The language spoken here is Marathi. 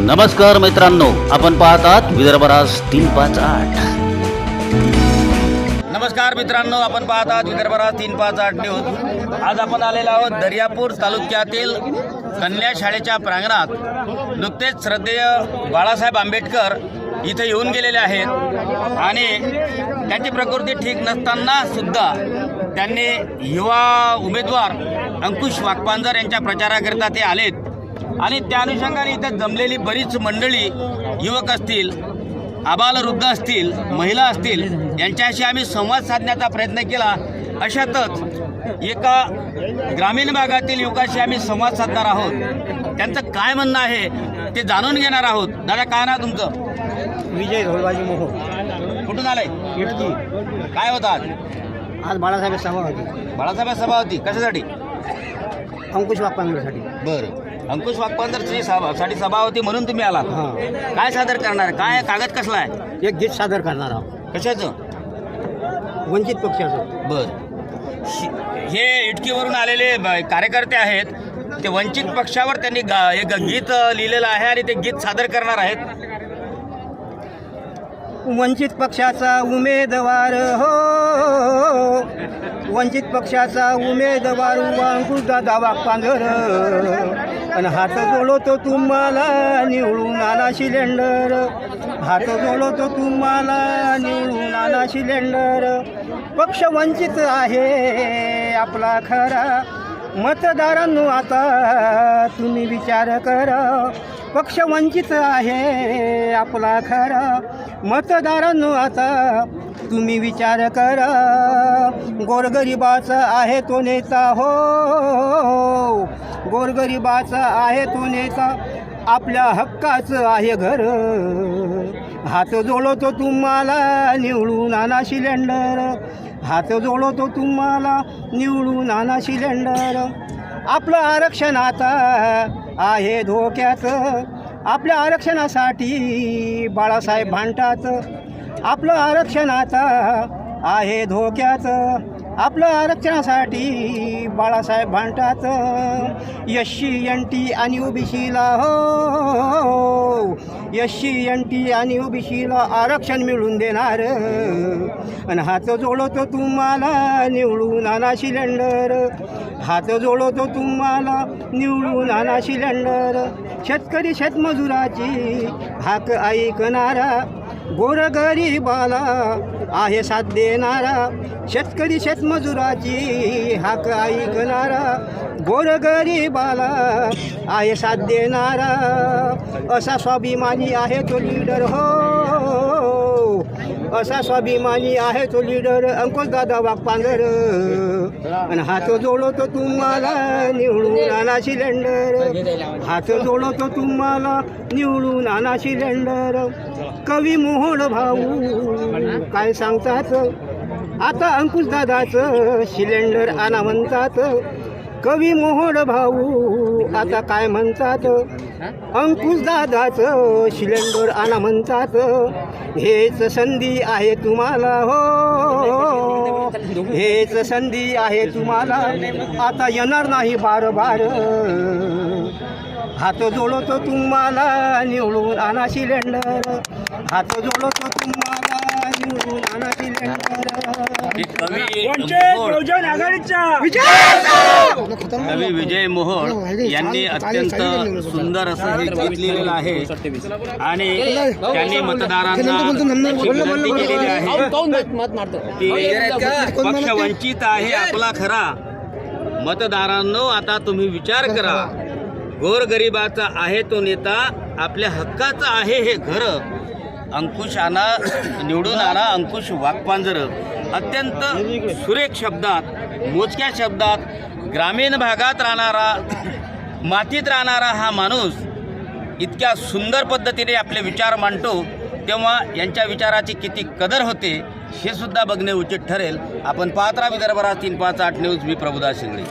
नमस्कार मित्रांनो आपण पाहतात विदर्भराज तीन पाच आठ. नमस्कार मित्रांनो आपण पाहतात विदर्भराज तीन पाच आठ न्यूज आज आपण आलेलो आहोत दर्यापूर तालुक्यातील कन्या शाळेच्या प्रांगणात. नुकतेच श्रद्धेय बाळासाहेब आंबेडकर इथे येऊन गेलेले आहेत. आणि त्यांची प्रकृती ठीक नसताना सुद्धा त्यांनी युवा उमेदवार अंकुश वाकपांजर यांच्या प्रचाराकरिता ते आलेत. आणि त्या अनुषंगाने इथं जमलेली बरीच मंडळी युवक असतील आबालवृद्ध असतील महिला असतील यांच्याशी आम्ही संवाद साधण्याचा प्रयत्न केला. अशातच एका ग्रामीण भागातील युवकाशी आम्ही संवाद साधणार आहोत. त्यांचं काय म्हणणं आहे ते जाणून घेणार आहोत. दादा काय ना तुमचं? विजय धोलबाजी मोहो. कुठून आलंय? इटकी काय होतं आज? आज बाळासाहेब सभा होती. बाळासाहेब सभा होती. कशासाठी? अंकुश वाकपांगसाठी बरं. अंकुश वाकपांजरची सभा साठी सभा होती म्हणून तुम्ही आलात. हां. काय सादर करणार? काय कागद कसला आहे? एक गीत सादर करणार आहोत. कशाचं? वंचित पक्षाचं. बर. हे इटकीवरून आलेले ब- कार्यकर्ते आहेत. ते वंचित पक्षावर त्यांनी गा- एक गीत अ, लिहिलेलं आहे आणि ते गीत सादर करणार आहेत. वंचित पक्षाचा उमेदवार हो. वंचित पक्षाचा उमेदवार अंकुश दावा पांघर आणि हात जोडतो तुम्हाला निवडून आला सिलेंडर. हात जोडतो तुम्हाला निवडून आला सिलेंडर. पक्ष वंचित आहे आपला खरा. मतदारांनो आता तुम्ही विचार करा. पक्ष वंचित आहे आपला खरा. मतदारांनो आता तुम्ही विचार करा. गोरगरिबाचा आहे तो नेता हो. गोरगरिबाचा आहे तो नेता. आपल्या हक्काचं आहे घर. हात जोडतो तुम्हाला निवडून आणा सिलेंडर. हात जोडतो तुम्हाला निवडून आणा सिलेंडर. आपलं आरक्षण आता आहे धोक्याचं. आपल्या आरक्षणासाठी बाळासाहेब भांडतात आपलं आरक्षण आता आहे धोक्यात आपलं आरक्षणासाठी बाळासाहेब भांडतात एस सी एन टी आणि ओबीसीला हो. एस सी एन टी आणि ओबीसीला आरक्षण मिळून देणार. आणि हात जोडवतो तुम्हाला निवडून आणा सिलेंडर. हात जोडवतो तुम्हाला निवडून आणा सिलेंडर. शेतकरी शेतमजुराची हाक ऐकणारा गोरगरीबाला आहे साथ देणारा. शेतकरी शेतमजुराची हाक ऐकणारा. गोरगरीबाला आहे साथ देणारा. असा स्वाभिमानी आहे तो लीडर हो. असा स्वाभिमानी आहे तो लीडर अंकुश दादा वाघपांजर आणि हात जोडवतो तुम्हाला निवडून आणा सिलेंडर हात जोडवतो तुम्हाला निवडून आणा सिलेंडर कवी मोहन भाऊ काय सांगतात? आता अंकुश दादाचं सिलेंडर आणा म्हणतात. कवी मोहन भाऊ आता काय म्हणतात? अंकुश दादाचं सिलेंडर आणा म्हणतात. हेच संधी आहे तुम्हाला हो. हेच संधी आहे तुम्हाला. आता येणार नाही बार बार हात जोडतो तुम्हाला निवडून आणा सिलेंडर हात जोडतो तुम्हाला निवडून आणा सिलेंडर हे कवी विजय मोहोळ यांनी अत्यंत सुंदर असं हे गीत लिहिलेलं आहे. आणि त्यांनी मतदारांना विनंती केलेली आहे की पक्ष वंचित आहे आपला खरा. मतदारांनो आता तुम्ही विचार करा. गोरगरिबाचा आहे तो नेता आपल्या हक्काचं आहे हे घरं. अंकुश आणा निवडून आणा अंकुश वाकपांजर. अत्यंत सुरेख शब्दात मोजक्या शब्दात ग्रामीण भागात राहणारा मातीत राहणारा हा माणूस इतक्या सुंदर पद्धतीने आपले विचार मांडतो तेव्हा यांच्या विचाराची किती कदर होते हे सुद्धा बघणे उचित ठरेल. आपण पात्रा विदर्भरात तीन पाच आठ न्यूज मी प्रभुदास शिंगणे